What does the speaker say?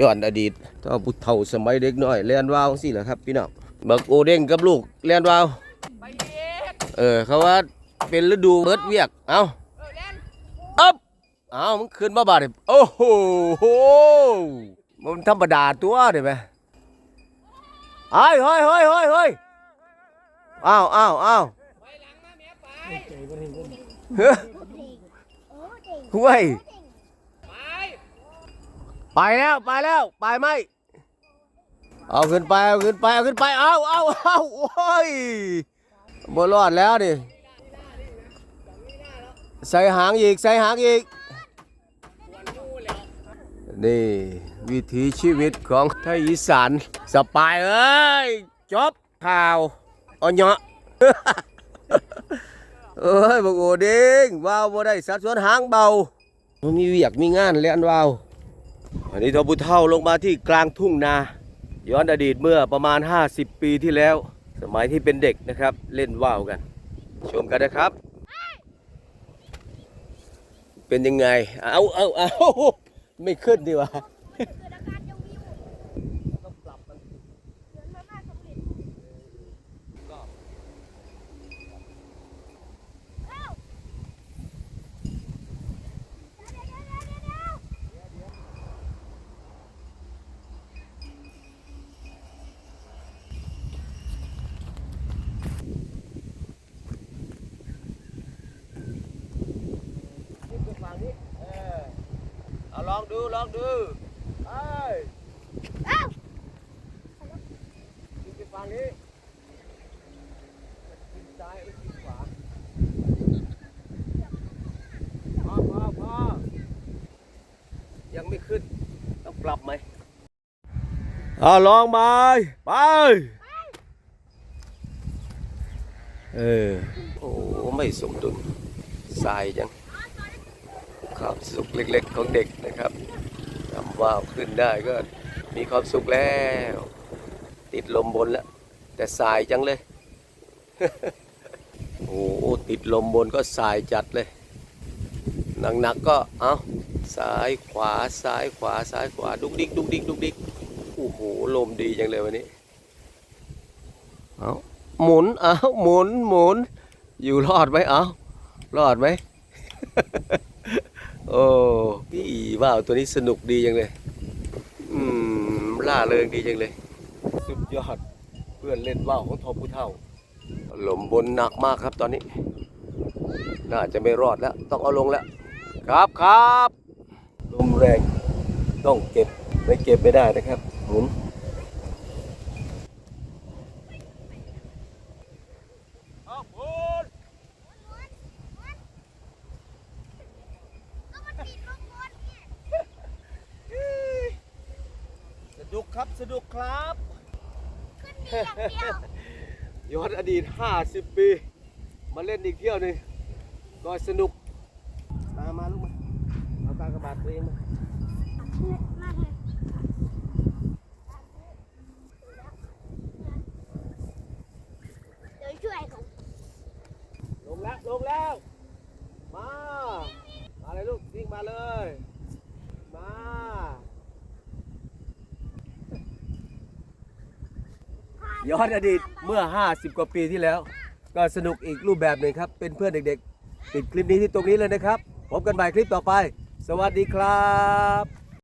ย้อนอดีตถ้าผู้เฒ่าสมัยเด็กน้อยเรียนวาวสิแหละครับพี่น้องบักโอเด้งกับลูกเรียนวาวไปอีกเออเขาว่าเป็นฤดูเบิดเวียกเอ้าเออเล่นอ๊บเอ้ามันขึ้นมาบาดนี่โอ้โหโหมันธรรมดาตัวเด้ไหมเฮ้ยเฮ้ยเฮ้ยเฮ้ยเฮ้ยอ้าวอ้าวอ้าวไปหลังมาแม่ไปเฮ้ยเฮ้ยไป ไปแล้วไปแล้วไปไหมเอาขึ้นไปเอาขึ้นไปเอาขึ้นไปเอาเอาเอาโอ้ยบ่รอดแล้วดิใส่หางอีกใส่หางอีกนี่วิถีชีวิตของไทยอีสานสปายเอ้ยจบข่าวเอาเนาะเอ้ยบอกโอเด้งว้าวบ่ได้สัดส่วนหางเบามันมีเวียกมีงานเล่นว้าว อันนี้ทบุเท่าลงมาที่กลางทุ่งนา ย้อนอดีตเมื่อประมาณ 50 ปีที่แล้ว สมัยที่เป็นเด็กนะครับ เล่นว่าวกัน ชมกันนะครับ เป็นยังไง เอาเอาเอาไม่ขึ้นดีว่า นี่คือฝั่งนี้เออเอาลอง ดูลองดูเอ้ยนี่คือฝั่งนี้ขึ้นซ้ายหรือขึ้นขวาพอพอพอยังไม่ขึ้น ต้องปรับไหมเอาลองไปไป เออ โอ้ ไม่สมดุลทรายจัง ความสุขเล็กๆของเด็กนะครับทำว่าวขึ้นได้ก็มีความสุขแล้ว ติดลมบนแล้ว แต่สายจังเลย โอ้โหติดลมบนก็สายจัดเลยหนักๆก็เอาซ้ายขวาซ้ายขวาซ้ายขวาดุกดิกดุกดิกดุกดิกโอ้โหลมดีจังเลยวันนี้เอาหมุนเอาหมุนหมุนอยู่รอดไหมเอารอดไหม โอ้พี่ว่าวตัวนี้สนุกดีจังเลย อืมล่าเริงดีจังเลย สุดยอดเพื่อนเล่นว่าวของทอผู้เท่าลมบนหนักมากครับตอนนี้ น่าจะไม่รอดแล้ว ต้องเอาลงแล้ว ครับครับลมแรง ต้องเก็บไม่เก็บไม่ได้นะครับหมุน เอาพูด สนุกครับสนุกครับย้อนอดีต 50 ปี มาเล่นอีกเที่ยวหนึงก็สนุก มา มาลูกมาเอาตากระบาดตัวเองมาเดี๋ยวช่วยก่อนลงแล้ว ลงแล้ว มา มาเลยลูกวิ่งมาเลย มา ย้อนอดีตเมื่อ 50 กว่าปีที่แล้ว ก็สนุกอีกรูปแบบหนึ่งครับ เป็นเพื่อนเด็กๆปิดคลิปนี้ที่ตรงนี้เลยนะครับ พบกันใหม่คลิปต่อไป สวัสดีครับ